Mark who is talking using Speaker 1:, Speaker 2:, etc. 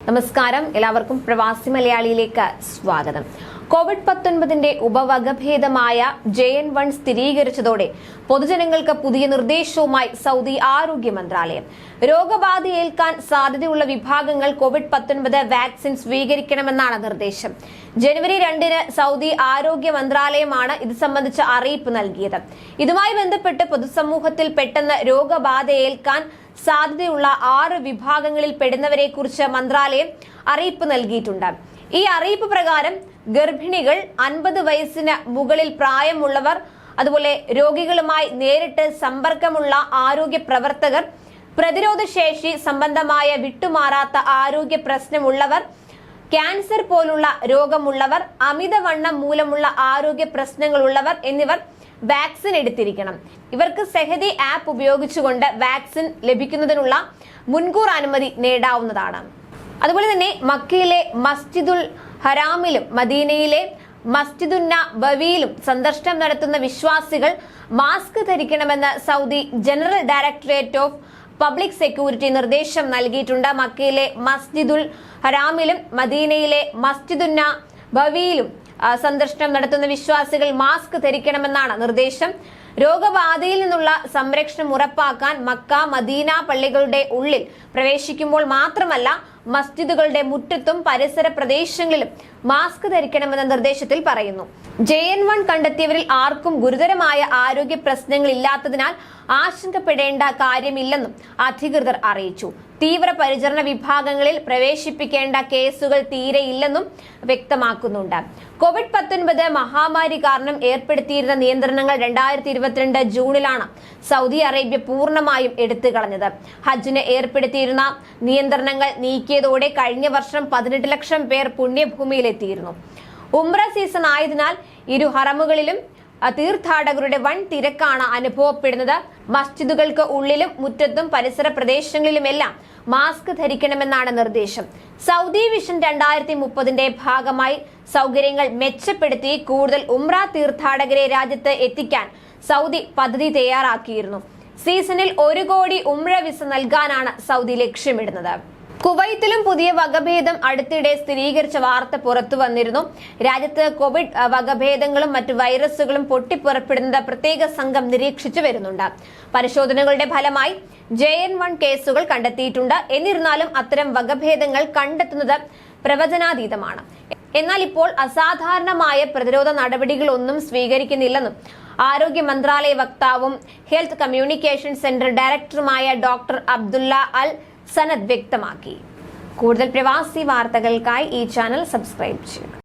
Speaker 1: നമസ്കാരം. എല്ലാവർക്കും പ്രവാസി മലയാളിയിലേക്ക് സ്വാഗതം. കോവിഡ് പത്തൊൻപതിന്റെ ഉപവകഭേദമായ ജെ എൻ വൺ സ്ഥിരീകരിച്ചതോടെ പൊതുജനങ്ങൾക്ക് പുതിയ നിർദ്ദേശവുമായി സൗദി ആരോഗ്യ മന്ത്രാലയം. രോഗബാധയേൽക്കാൻ സാധ്യതയുള്ള വിഭാഗങ്ങൾ കോവിഡ് പത്തൊൻപത് വാക്സിൻ സ്വീകരിക്കണമെന്നാണ് നിർദ്ദേശം. ജനുവരി രണ്ടിന് സൗദി ആരോഗ്യ മന്ത്രാലയമാണ് ഇത് സംബന്ധിച്ച അറിയിപ്പ് നൽകിയത്. ഇതുമായി ബന്ധപ്പെട്ട് പൊതുസമൂഹത്തിൽ പെട്ടെന്ന് രോഗബാധ ഏൽക്കാൻ സാധ്യതയുള്ള ആറ് വിഭാഗങ്ങളിൽ പെടുന്നവരെ കുറിച്ച് മന്ത്രാലയം അറിയിപ്പ് നൽകിയിട്ടുണ്ട്. ഈ അറിയിപ്പ് പ്രകാരം ഗർഭിണികൾ അൻപത് വയസ്സിന് മുകളിൽ പ്രായമുള്ളവർ അതുപോലെ രോഗികളുമായി നേരിട്ട് സമ്പർക്കമുള്ള ആരോഗ്യ പ്രവർത്തകർ പ്രതിരോധ ശേഷി സംബന്ധമായ വിട്ടുമാറാത്ത ആരോഗ്യ പ്രശ്നമുള്ളവർ ക്യാൻസർ പോലുള്ള രോഗമുള്ളവർ അമിതവണ്ണം മൂലമുള്ള ആരോഗ്യ പ്രശ്നങ്ങളുള്ളവർ എന്നിവർ വാക്സിൻ എടുത്തിരിക്കണം. ഇവർക്ക് സെഹദി ആപ്പ് ഉപയോഗിച്ചുകൊണ്ട് വാക്സിൻ ലഭിക്കുന്നതിനുള്ള മുൻകൂർ അനുമതി നേടാവുന്നതാണ്. അതുപോലെ തന്നെ മക്കയിലെ മസ്ജിദുൽ ഹറാമിലും മദീനയിലെ മസ്ജിദുന്ന ബവിയിലും സന്ദർശനം നടത്തുന്ന വിശ്വാസികൾ mask ധരിക്കണമെന്ന് Saudi general directorate of public security നിർദ്ദേശം നൽകിയിട്ടുണ്ട്. മക്കയിലെ മസ്ജിദുൽ ഹറാമിലും മദീനയിലെ മസ്ജിദുന്ന ഭവിയിലും സന്ദർശനം നടത്തുന്ന വിശ്വാസികൾ മാസ്ക് ധരിക്കണമെന്നാണ് നിർദ്ദേശം. രോഗബാധയിൽ നിന്നുള്ള സംരക്ഷണം ഉറപ്പാക്കാൻ മക്ക മദീന പള്ളികളുടെ ഉള്ളിൽ പ്രവേശിക്കുമ്പോൾ മാത്രമല്ല മസ്ജിദുകളുടെ മുറ്റത്തും പരിസര പ്രദേശങ്ങളിലും മാസ്ക് ധരിക്കണമെന്ന നിർദ്ദേശത്തിൽ പറയുന്നു. ജെ എൻ വൺ കണ്ടെത്തിയവരിൽ ആർക്കും ഗുരുതരമായ ആരോഗ്യ പ്രശ്നങ്ങൾ ഇല്ലാത്തതിനാൽ ആശങ്കപ്പെടേണ്ട കാര്യമില്ലെന്നും അധികൃതർ അറിയിച്ചു. തീവ്ര പരിചരണ വിഭാഗങ്ങളിൽ പ്രവേശിപ്പിക്കേണ്ട കേസുകൾ തീരെയില്ലെന്നും വ്യക്തമാക്കുന്നുണ്ട്. കോവിഡ് പത്തൊൻപത് മഹാമാരി കാരണം ഏർപ്പെടുത്തിയിരുന്ന നിയന്ത്രണങ്ങൾ രണ്ടായിരത്തി ഇരുപത്തിരണ്ട് ജൂണിലാണ് സൗദി അറേബ്യ പൂർണമായും എടുത്തു കളഞ്ഞത് ഹജ്ജിന് ഏർപ്പെടുത്തിയിരുന്ന നിയന്ത്രണങ്ങൾ നീക്കിയതോടെ കഴിഞ്ഞ വർഷം പതിനെട്ട് ലക്ഷം പേർ പുണ്യഭൂമിയിലെത്തിയിരുന്നു. ഉംറ സീസൺ ആയതിനാൽ ഇരു ഹറമുകളിലും തീർത്ഥാടകരുടെ വൻ തിരക്കാണ് അനുഭവപ്പെടുന്നത്. മസ്ജിദുകൾക്ക് ഉള്ളിലും മുറ്റത്തും പരിസര പ്രദേശങ്ങളിലുമെല്ലാം മാസ്ക് ധരിക്കണമെന്നാണ് നിർദ്ദേശം. സൗദി വിഷൻ രണ്ടായിരത്തി മുപ്പതിന്റെ ഭാഗമായി സൗകര്യങ്ങൾ മെച്ചപ്പെടുത്തി കൂടുതൽ ഉംറ തീർത്ഥാടകരെ രാജ്യത്ത് എത്തിക്കാൻ സൗദി പദ്ധതി തയ്യാറാക്കിയിരുന്നു. സീസണിൽ ഒരു കോടി ഉംറ വിസ നൽകാനാണ് സൗദി ലക്ഷ്യമിടുന്നത്. കുവൈത്തിലും പുതിയ വകഭേദം അടുത്തിടെ സ്ഥിരീകരിച്ച വാർത്ത പുറത്തു വന്നിരുന്നു. രാജ്യത്ത് കോവിഡ് വകഭേദങ്ങളും മറ്റു വൈറസുകളും പൊട്ടിപ്പുറപ്പെടുന്നത് പ്രത്യേക സംഘം നിരീക്ഷിച്ചു വരുന്നുണ്ട്. പരിശോധനകളുടെ ഫലമായി ജെ എൻ വൺ കേസുകൾ കണ്ടെത്തിയിട്ടുണ്ട്. എന്നിരുന്നാലും അത്തരം വകഭേദങ്ങൾ കണ്ടെത്തുന്നത് പ്രവചനാതീതമാണ്. എന്നാൽ ഇപ്പോൾ അസാധാരണമായ പ്രതിരോധ നടപടികളൊന്നും സ്വീകരിക്കുന്നില്ലെന്നും ആരോഗ്യ മന്ത്രാലയ വക്താവും ഹെൽത്ത് കമ്മ്യൂണിക്കേഷൻ സെന്റർ ഡയറക്ടറുമായ ഡോക്ടർ അബ്ദുള്ള അൽ സനദ് വ്യക്തമാക്കി. കൂടുതൽ പ്രവാസി വാർത്തകൾക്കായി ഈ ചാനൽ സബ്സ്ക്രൈബ് ചെയ്യുക.